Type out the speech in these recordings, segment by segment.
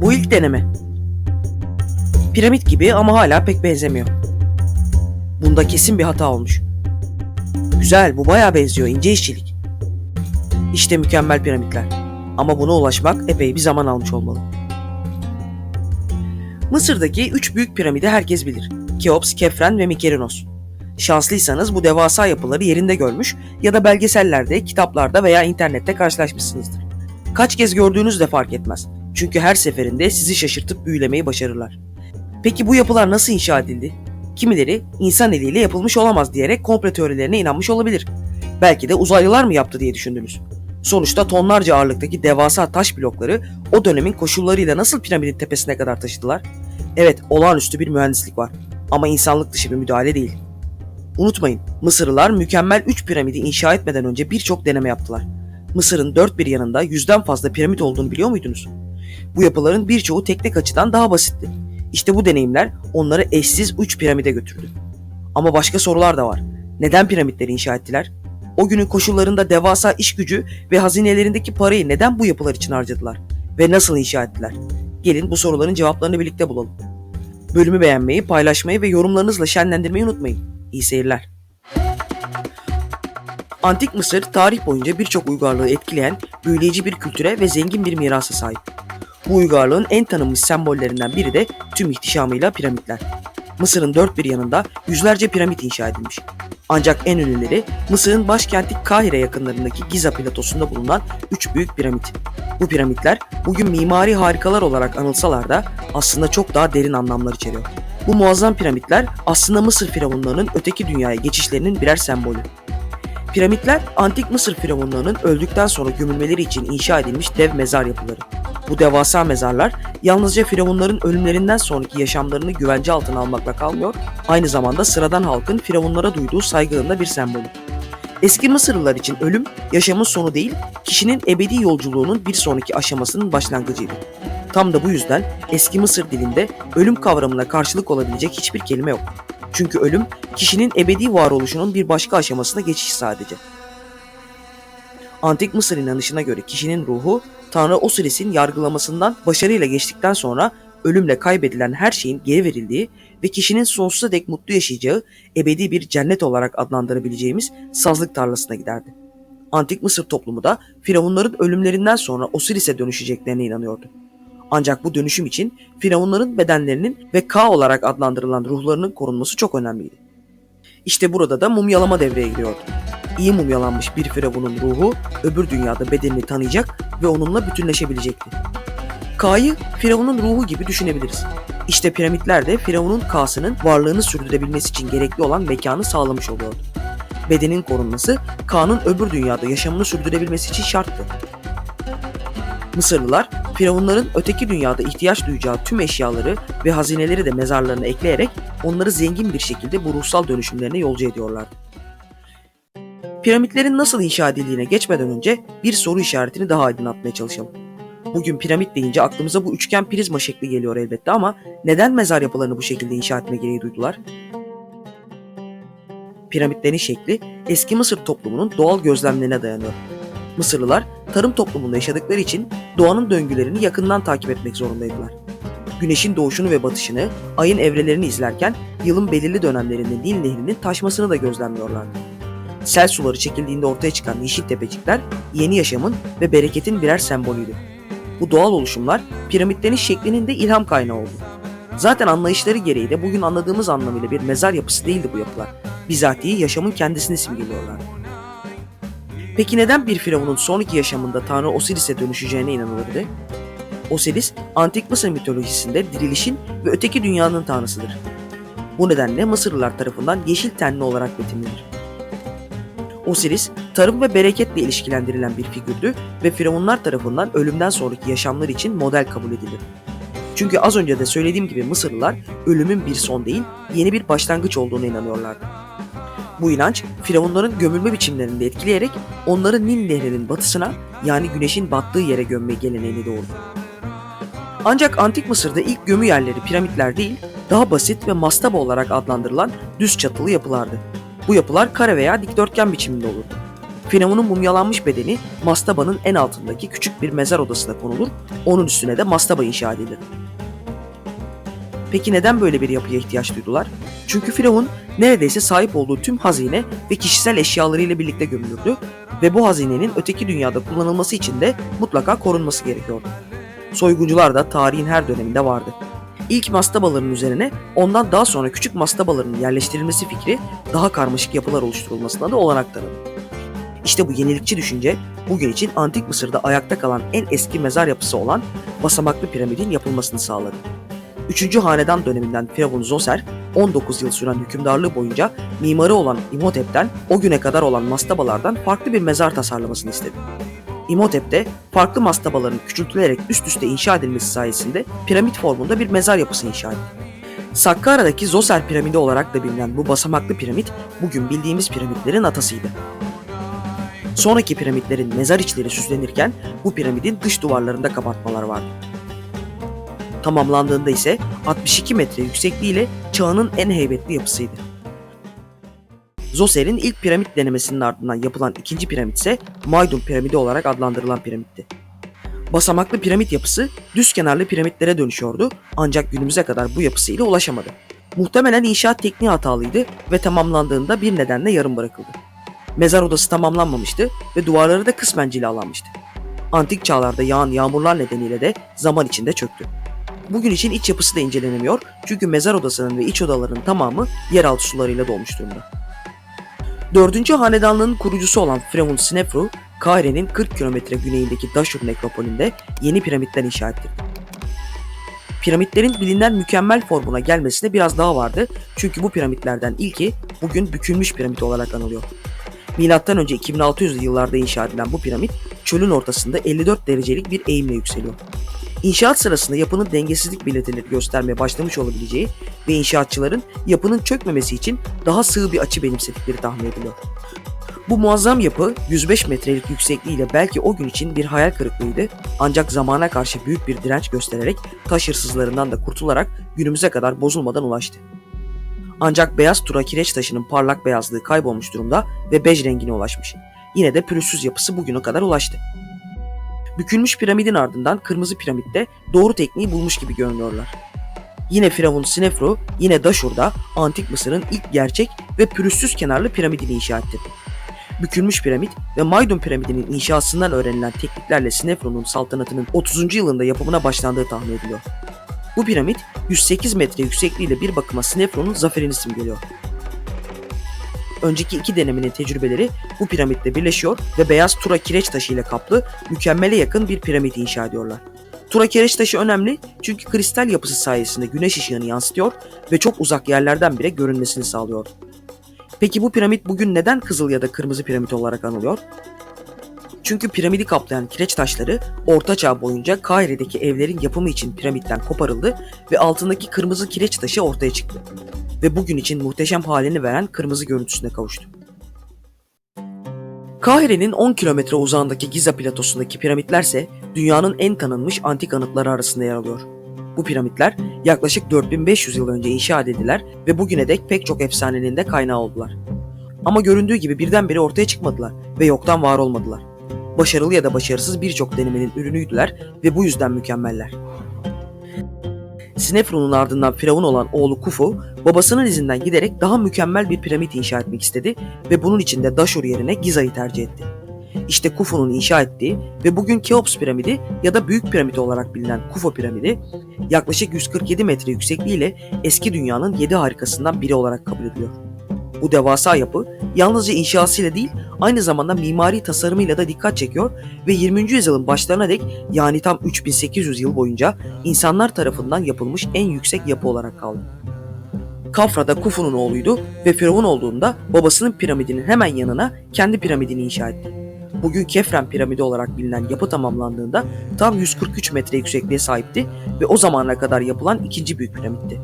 Bu ilk deneme. Piramit gibi ama hala pek benzemiyor. Bunda kesin bir hata olmuş. Güzel, bu bayağı benziyor, ince işçilik. İşte mükemmel piramitler. Ama buna ulaşmak epey bir zaman almış olmalı. Mısır'daki üç büyük piramidi herkes bilir. Keops, Kefren ve Mykerinos. Şanslıysanız bu devasa yapıları yerinde görmüş ya da belgesellerde, kitaplarda veya internette karşılaşmışsınızdır. Kaç kez gördüğünüz de fark etmez. Çünkü her seferinde sizi şaşırtıp büyülemeyi başarırlar. Peki bu yapılar nasıl inşa edildi? Kimileri insan eliyle yapılmış olamaz diyerek komple teorilerine inanmış olabilir. Belki de uzaylılar mı yaptı diye düşündünüz. Sonuçta tonlarca ağırlıktaki devasa taş blokları o dönemin koşullarıyla nasıl piramidin tepesine kadar taşıdılar? Evet, olağanüstü bir mühendislik var ama insanlık dışı bir müdahale değil. Unutmayın, Mısırlılar mükemmel 3 piramidi inşa etmeden önce birçok deneme yaptılar. Mısır'ın dört bir yanında yüzden fazla piramit olduğunu biliyor muydunuz? Bu yapıların birçoğu teknik açıdan daha basitti. İşte bu deneyimler onları eşsiz 3 piramide götürdü. Ama başka sorular da var. Neden piramitleri inşa ettiler? O günün koşullarında devasa iş gücü ve hazinelerindeki parayı neden bu yapılar için harcadılar? Ve nasıl inşa ettiler? Gelin bu soruların cevaplarını birlikte bulalım. Bölümü beğenmeyi, paylaşmayı ve yorumlarınızla şenlendirmeyi unutmayın. İyi seyirler. Antik Mısır tarih boyunca birçok uygarlığı etkileyen büyüleyici bir kültüre ve zengin bir mirasa sahip. Bu uygarlığın en tanınmış sembollerinden biri de tüm ihtişamıyla piramitler. Mısır'ın dört bir yanında yüzlerce piramit inşa edilmiş. Ancak en ünlüleri Mısır'ın başkenti Kahire yakınlarındaki Giza platosunda bulunan üç büyük piramit. Bu piramitler bugün mimari harikalar olarak anılsalar da aslında çok daha derin anlamlar içeriyor. Bu muazzam piramitler aslında Mısır firavunlarının öteki dünyaya geçişlerinin birer sembolü. Piramitler antik Mısır firavunlarının öldükten sonra gömülmeleri için inşa edilmiş dev mezar yapıları. Bu devasa mezarlar yalnızca firavunların ölümlerinden sonraki yaşamlarını güvence altına almakla kalmıyor, aynı zamanda sıradan halkın firavunlara duyduğu saygının bir sembolü. Eski Mısırlılar için ölüm yaşamın sonu değil, kişinin ebedi yolculuğunun bir sonraki aşamasının başlangıcıydı. Tam da bu yüzden eski Mısır dilinde ölüm kavramına karşılık olabilecek hiçbir kelime yok. Çünkü ölüm kişinin ebedi varoluşunun bir başka aşamasına geçiş sadece. Antik Mısır inanışına göre kişinin ruhu Tanrı Osiris'in yargılamasından başarıyla geçtikten sonra ölümle kaybedilen her şeyin geri verildiği ve kişinin sonsuza dek mutlu yaşayacağı ebedi bir cennet olarak adlandırabileceğimiz sazlık tarlasına giderdi. Antik Mısır toplumu da firavunların ölümlerinden sonra Osiris'e dönüşeceklerine inanıyordu. Ancak bu dönüşüm için firavunların bedenlerinin ve Ka olarak adlandırılan ruhlarının korunması çok önemliydi. İşte burada da mumyalama devreye giriyordu. İyi mumyalanmış bir firavunun ruhu öbür dünyada bedenini tanıyacak ve onunla bütünleşebilecekti. Ka'yı firavunun ruhu gibi düşünebiliriz. İşte piramitler de firavunun Ka'sının varlığını sürdürebilmesi için gerekli olan mekanı sağlamış oluyordu. Bedenin korunması Ka'nın öbür dünyada yaşamını sürdürebilmesi için şarttı. Mısırlılar firavunların öteki dünyada ihtiyaç duyacağı tüm eşyaları ve hazineleri de mezarlarına ekleyerek onları zengin bir şekilde bu ruhsal dönüşümlerine yolcu ediyorlardı. Piramitlerin nasıl inşa edildiğine geçmeden önce bir soru işaretini daha aydınlatmaya çalışalım. Bugün piramit deyince aklımıza bu üçgen prizma şekli geliyor elbette ama neden mezar yapılarını bu şekilde inşa etme gereği duydular? Piramitlerin şekli eski Mısır toplumunun doğal gözlemlerine dayanıyor. Mısırlılar tarım toplumunda yaşadıkları için doğanın döngülerini yakından takip etmek zorundaydılar. Güneşin doğuşunu ve batışını, ayın evrelerini izlerken yılın belirli dönemlerinde Nil Nehri'nin taşmasını da gözlemliyorlardı. Sel suları çekildiğinde ortaya çıkan yeşil tepecikler yeni yaşamın ve bereketin birer sembolüydü. Bu doğal oluşumlar piramitlerin şeklinin de ilham kaynağı oldu. Zaten anlayışları gereği de bugün anladığımız anlamıyla bir mezar yapısı değildi bu yapılar. Bizatihi yaşamın kendisini simgeliyorlardı. Peki neden bir firavunun sonraki yaşamında Tanrı Osiris'e dönüşeceğine inanılırdı? Osiris, antik Mısır mitolojisinde dirilişin ve öteki dünyanın tanrısıdır. Bu nedenle Mısırlılar tarafından yeşil tenli olarak betimlenir. Osiris, tarım ve bereketle ilişkilendirilen bir figürdü ve firavunlar tarafından ölümden sonraki yaşamlar için model kabul edilir. Çünkü az önce de söylediğim gibi Mısırlılar ölümün bir son değil, yeni bir başlangıç olduğuna inanıyorlardı. Bu inanç firavunların gömülme biçimlerini de etkileyerek onları Nil Nehri'nin batısına yani güneşin battığı yere gömme geleneğini doğurdu. Ancak Antik Mısır'da ilk gömü yerleri piramitler değil, daha basit ve mastaba olarak adlandırılan düz çatılı yapılardı. Bu yapılar kare veya dikdörtgen biçiminde olurdu. Firavun'un mumyalanmış bedeni mastaba'nın en altındaki küçük bir mezar odasına konulur, onun üstüne de mastaba inşa edilir. Peki neden böyle bir yapıya ihtiyaç duydular? Çünkü Firavun neredeyse sahip olduğu tüm hazine ve kişisel eşyalarıyla birlikte gömülürdü ve bu hazinenin öteki dünyada kullanılması için de mutlaka korunması gerekiyordu. Soyguncular da tarihin her döneminde vardı. İlk mastabaların üzerine ondan daha sonra küçük mastabaların yerleştirilmesi fikri daha karmaşık yapılar oluşturulmasına da olanak tanıdı. İşte bu yenilikçi düşünce bugün için antik Mısır'da ayakta kalan en eski mezar yapısı olan basamaklı piramidin yapılmasını sağladı. 3. Hanedan döneminden Firavun Zoser 19 yıl süren hükümdarlığı boyunca mimarı olan İmhotep'ten o güne kadar olan mastabalardan farklı bir mezar tasarlamasını istedi. İmhotep de farklı mastabaların küçültülerek üst üste inşa edilmesi sayesinde piramit formunda bir mezar yapısı inşa etti. Sakkara'daki Zoser piramidi olarak da bilinen bu basamaklı piramit bugün bildiğimiz piramitlerin atasıydı. Sonraki piramitlerin mezar içleri süslenirken bu piramidin dış duvarlarında kapatmalar vardı. Tamamlandığında ise 62 metre yüksekliğiyle çağının en heybetli yapısıydı. Zoser'in ilk piramit denemesinin ardından yapılan ikinci piramit ise Maydun piramidi olarak adlandırılan piramitti. Basamaklı piramit yapısı düz kenarlı piramitlere dönüşüyordu ancak günümüze kadar bu yapısıyla ulaşamadı. Muhtemelen inşaat tekniği hatalıydı ve tamamlandığında bir nedenle yarım bırakıldı. Mezar odası tamamlanmamıştı ve duvarları da kısmen cilalanmıştı. Antik çağlarda yağan yağmurlar nedeniyle de zaman içinde çöktü. Bugün için iç yapısı da incelenemiyor çünkü mezar odasının ve iç odaların tamamı yeraltı sularıyla dolmuş durumda. 4. hanedanlığın kurucusu olan Firavun Snefru, Kahire'nin 40 kilometre güneyindeki Daşur nekropolünde yeni piramitler inşa ettirdi. Piramitlerin bilinen mükemmel formuna gelmesine biraz daha vardı çünkü bu piramitlerden ilki bugün bükülmüş piramit olarak anılıyor. Milattan önce 2600'lü yıllarda inşa edilen bu piramit çölün ortasında 54 derecelik bir eğimle yükseliyor. İnşaat sırasında yapının dengesizlik belirtileri göstermeye başlamış olabileceği ve inşaatçıların yapının çökmemesi için daha sığ bir açı benimsedikleri tahmin ediliyor. Bu muazzam yapı 105 metrelik yüksekliğiyle belki o gün için bir hayal kırıklığıydı ancak zamana karşı büyük bir direnç göstererek taş hırsızlarından da kurtularak günümüze kadar bozulmadan ulaştı. Ancak beyaz tura kireç taşının parlak beyazlığı kaybolmuş durumda ve bej rengine ulaşmış. Yine de pürüzsüz yapısı bugüne kadar ulaştı. Bükülmüş piramidin ardından kırmızı piramitte doğru tekniği bulmuş gibi görünüyorlar. Yine Firavun Snefru, yine Daşur'da antik Mısır'ın ilk gerçek ve pürüzsüz kenarlı piramidini inşa ettirdi. Bükülmüş piramit ve Maydun piramidinin inşasından öğrenilen tekniklerle Snefru'nun saltanatının 30. yılında yapımına başlandığı tahmin ediliyor. Bu piramit 108 metre yüksekliğiyle bir bakıma Snefru'nun zaferini simgeliyor. Önceki iki denemenin tecrübeleri bu piramitle birleşiyor ve beyaz tura kireç taşı ile kaplı mükemmele yakın bir piramit inşa ediyorlar. Tura kireç taşı önemli çünkü kristal yapısı sayesinde güneş ışığını yansıtıyor ve çok uzak yerlerden bile görünmesini sağlıyor. Peki bu piramit bugün neden kızıl ya da kırmızı piramit olarak anılıyor? Çünkü piramidi kaplayan kireç taşları Orta Çağ boyunca Kahire'deki evlerin yapımı için piramitten koparıldı ve altındaki kırmızı kireç taşı ortaya çıktı. Ve bugün için muhteşem halini veren kırmızı görüntüsüne kavuştu. Kahire'nin 10 kilometre uzağındaki Giza platosundaki piramitlerse dünyanın en tanınmış antik anıtları arasında yer alıyor. Bu piramitler yaklaşık 4500 yıl önce inşa edildiler ve bugüne dek pek çok efsanenin de kaynağı oldular. Ama göründüğü gibi birdenbire ortaya çıkmadılar ve yoktan var olmadılar. Başarılı ya da başarısız birçok denemenin ürünüydüler ve bu yüzden mükemmeller. Snefru'nun ardından firavun olan oğlu Kufu, babasının izinden giderek daha mükemmel bir piramit inşa etmek istedi ve bunun için de Daşur yerine Giza'yı tercih etti. İşte Kufu'nun inşa ettiği ve bugün Keops piramidi ya da Büyük piramit olarak bilinen Kufu piramidi yaklaşık 147 metre yüksekliğiyle eski dünyanın 7 harikasından biri olarak kabul ediliyor. Bu devasa yapı yalnızca inşasıyla değil aynı zamanda mimari tasarımıyla da dikkat çekiyor ve 20. yüzyılın başlarına dek yani tam 3800 yıl boyunca insanlar tarafından yapılmış en yüksek yapı olarak kaldı. Kafra'da Kufu'nun oğluydu ve Firavun olduğunda babasının piramidinin hemen yanına kendi piramidini inşa etti. Bugün Kefren piramidi olarak bilinen yapı tamamlandığında tam 143 metre yüksekliğe sahipti ve o zamana kadar yapılan ikinci büyük piramitti.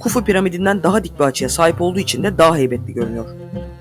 Kufu piramidinden daha dik bir açıya sahip olduğu için de daha heybetli görünüyor.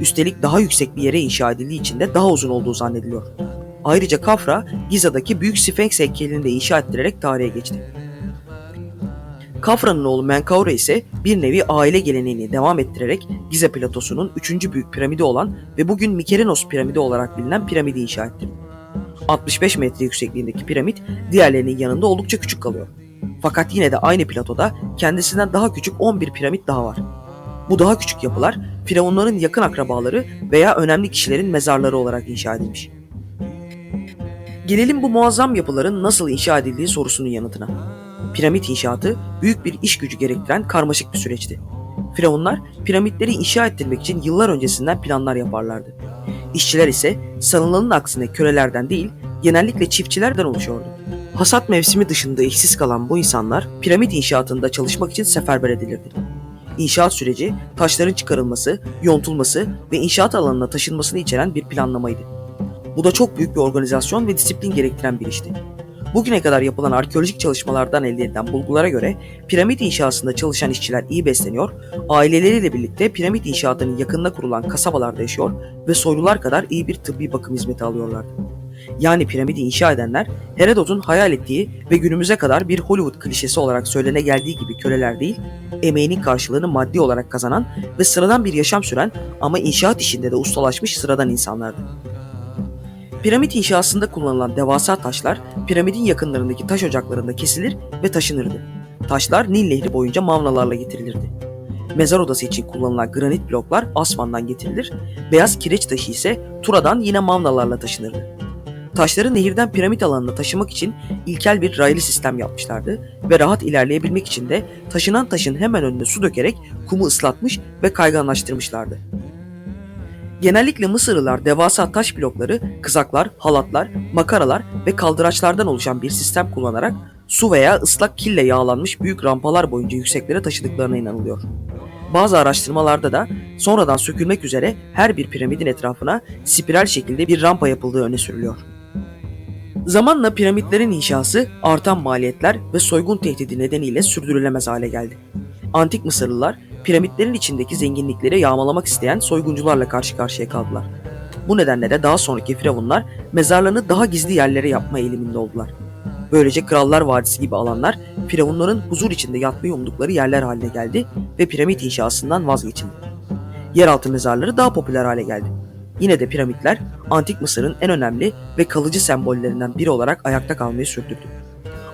Üstelik daha yüksek bir yere inşa edildiği için de daha uzun olduğu zannediliyor. Ayrıca Kafra, Giza'daki Büyük Sphinx heykelini de inşa ettirerek tarihe geçti. Kafra'nın oğlu Menkaure ise bir nevi aile geleneğini devam ettirerek Gize platosunun 3. büyük piramidi olan ve bugün Mikerenos piramidi olarak bilinen piramidi inşa etti. 65 metre yüksekliğindeki piramit diğerlerinin yanında oldukça küçük kalıyor. Fakat yine de aynı platoda kendisinden daha küçük 11 piramit daha var. Bu daha küçük yapılar firavunların yakın akrabaları veya önemli kişilerin mezarları olarak inşa edilmiş. Gelelim bu muazzam yapıların nasıl inşa edildiği sorusunun yanıtına. Piramit inşaatı büyük bir iş gücü gerektiren karmaşık bir süreçti. Firavunlar piramitleri inşa ettirmek için yıllar öncesinden planlar yaparlardı. İşçiler ise sanılanın aksine kölelerden değil, genellikle çiftçilerden oluşuyordu. Hasat mevsimi dışında işsiz kalan bu insanlar piramit inşaatında çalışmak için seferber edilirdi. İnşaat süreci taşların çıkarılması, yontulması ve inşaat alanına taşınmasını içeren bir planlamaydı. Bu da çok büyük bir organizasyon ve disiplin gerektiren bir işti. Bugüne kadar yapılan arkeolojik çalışmalardan elde edilen bulgulara göre piramit inşasında çalışan işçiler iyi besleniyor, aileleriyle birlikte piramit inşaatının yakınına kurulan kasabalarda yaşıyor ve soylular kadar iyi bir tıbbi bakım hizmeti alıyorlardı. Yani piramidi inşa edenler Herodot'un hayal ettiği ve günümüze kadar bir Hollywood klişesi olarak söylene geldiği gibi köleler değil, emeğinin karşılığını maddi olarak kazanan ve sıradan bir yaşam süren ama inşaat işinde de ustalaşmış sıradan insanlardı. Piramit inşasında kullanılan devasa taşlar piramidin yakınlarındaki taş ocaklarında kesilir ve taşınırdı. Taşlar Nil Nehri boyunca mavnalarla getirilirdi. Mezar odası için kullanılan granit bloklar Asvan'dan getirilir, beyaz kireç taşı ise Tura'dan yine mavnalarla taşınırdı. Taşları nehirden piramit alanına taşımak için ilkel bir raylı sistem yapmışlardı ve rahat ilerleyebilmek için de taşınan taşın hemen önüne su dökerek kumu ıslatmış ve kayganlaştırmışlardı. Genellikle Mısırlılar devasa taş blokları, kızaklar, halatlar, makaralar ve kaldıraçlardan oluşan bir sistem kullanarak su veya ıslak kille yağlanmış büyük rampalar boyunca yükseklere taşıdıklarına inanılıyor. Bazı araştırmalarda da sonradan sökülmek üzere her bir piramidin etrafına spiral şekilde bir rampa yapıldığı öne sürülüyor. Zamanla piramitlerin inşası artan maliyetler ve soygun tehdidi nedeniyle sürdürülemez hale geldi. Antik Mısırlılar piramitlerin içindeki zenginlikleri yağmalamak isteyen soyguncularla karşı karşıya kaldılar. Bu nedenle de daha sonraki firavunlar mezarlarını daha gizli yerlere yapma eğiliminde oldular. Böylece Krallar Vadisi gibi alanlar firavunların huzur içinde yatmayı umdukları yerler haline geldi ve piramit inşasından vazgeçildi. Yeraltı mezarları daha popüler hale geldi. Yine de piramitler Antik Mısır'ın en önemli ve kalıcı sembollerinden biri olarak ayakta kalmayı sürdürdü.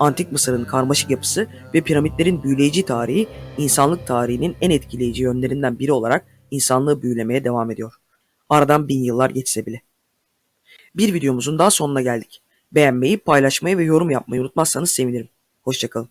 Antik Mısır'ın karmaşık yapısı ve piramitlerin büyüleyici tarihi insanlık tarihinin en etkileyici yönlerinden biri olarak insanlığı büyülemeye devam ediyor. Aradan bin yıllar geçse bile. Bir videomuzun daha sonuna geldik. Beğenmeyi, paylaşmayı ve yorum yapmayı unutmazsanız sevinirim. Hoşçakalın.